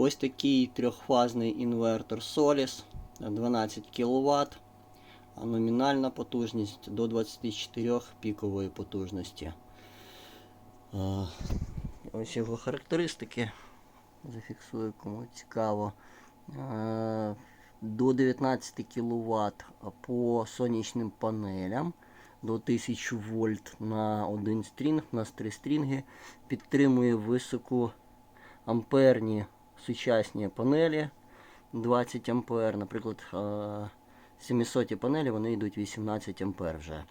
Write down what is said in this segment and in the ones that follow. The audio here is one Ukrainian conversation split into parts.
Ось такий трьохфазний інвертор Solis 12 кВт, номінальна потужність до 24 пікової потужності. Ось його характеристики. Зафіксую, кому цікаво. До 19 кВт по сонячним панелям до 1000 вольт на один стрінг, у нас три стрінги. Підтримує високу амперні сучасні панелі 20 ампер. Наприклад, е, 700 панелі вони йдуть 18 ампер вже.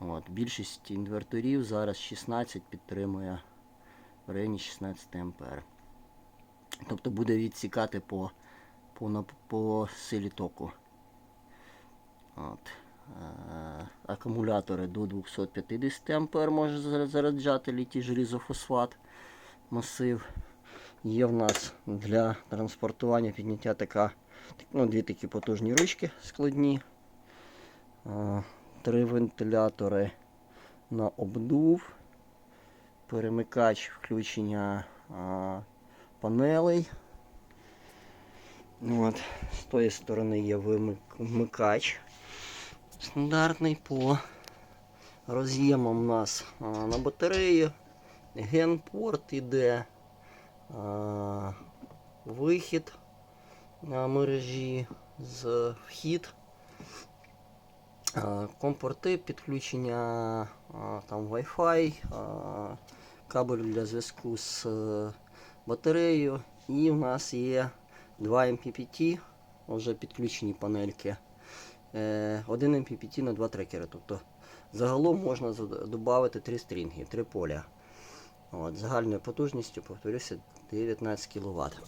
От, більшість інверторів зараз 16 підтримує в районі 16 ампер. Тобто буде відсікати по, по, по силі току. От. Е, Акумулятори до 250 ампер може заряджати літій желізофосфат масив. Є в нас для транспортування підняття така, ну, дві такі потужні ручки складні. Три вентилятори на обдув. Перемикач включення панелей. От. З тої сторони є вимик- вмикач стандартний по роз'ємам у нас на батареї. Генпорт іде. Вихід на мережі з вхід. Компорти підключення там Wi-Fi, кабель для зв'язку з е, батареєю. І в нас є два MPPT, вже підключені панельки. Е, Один MPPT на два трекери. Тобто загалом можна додати три стрінги, три поля. От, загальною потужністю, повторюся, 19 кВт.